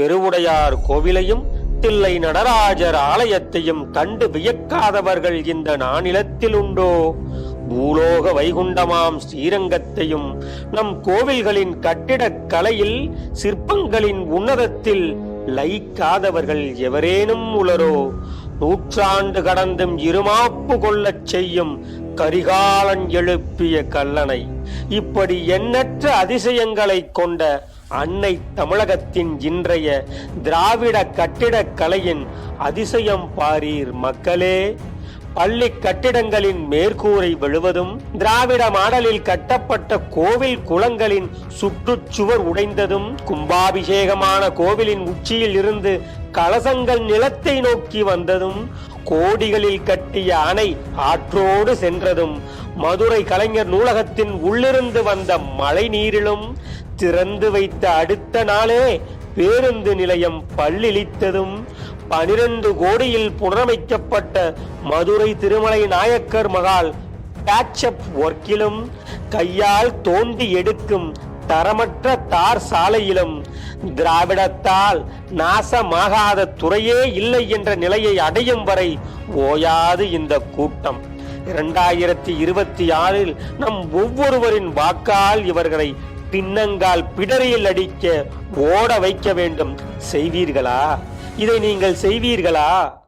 பெருவுடையார் கோவிலையும் தில்லை நடராஜர் ஆலயத்தையும் கண்டு வியக்காதவர்கள் இந்த நானிலத்தில் உண்டோ? பூலோக வைகுண்டமாம் ஸ்ரீரங்கத்தையும் நம் கோவில்களின் கட்டிடக் கலையில் சிற்பங்களின் உன்னதத்தில் லயிக்காதவர்கள் எவரேனும் உளரோ? நூற்றாண்டு கடந்தும் இருமாப்பு கொள்ளச் செய்யும் கரிகாலன் எழுப்பிய கல்லணை இப்படி எண்ணற்ற அதிசயங்களைக் கொண்ட அன்னை தமிழகத்தின் இன்றைய திராவிட கட்டிடக்கலையின் அதிசயம் பாரீர் மக்களே. பள்ளி கட்டிடங்களின் மேற்கூரை விழுவதும் திராவிட மாடலில் கட்டப்பட்ட கோவில் குளங்களின் சுற்றுச்சுவர் உடைந்ததும் கும்பாபிஷேகமான கோவிலின் உச்சியில் இருந்து கலசங்கள் நிலத்தை நோக்கி வந்ததும் கோடிகளில் கட்டிய அணை ஆற்றோடு சென்றதும் மதுரை கலைஞர் நூலகத்தின் உள்ளிருந்து வந்த மழை நீரிலும் திறந்து வைத்த அடுத்த நாளே பேருந்து நிலையம் பல்லிழித்ததும் பனிரெண்டு கோடியில் புனரமைக்கப்பட்ட மதுரை திருமலை நாயக்கர் மகால் பேட்சப் ஒர்க்கிலும் கையால் தோண்டி எடுக்கும் தரமற்ற தார் சாலையிலும் திராவிடத்தால் நாசமாகாத துறையே இல்லை என்ற நிலையை அடையும் வரை ஓயாது இந்த கூட்டம். இரண்டாயிரத்தி இருபத்தி ஆறில் நம் ஒவ்வொருவரின் வாக்கால் இவர்களை பின்னங்கால் பிடரியில் அடிக்க ஓட வைக்க வேண்டும். செய்வீர்களா? இதை நீங்கள் செய்வீர்களா?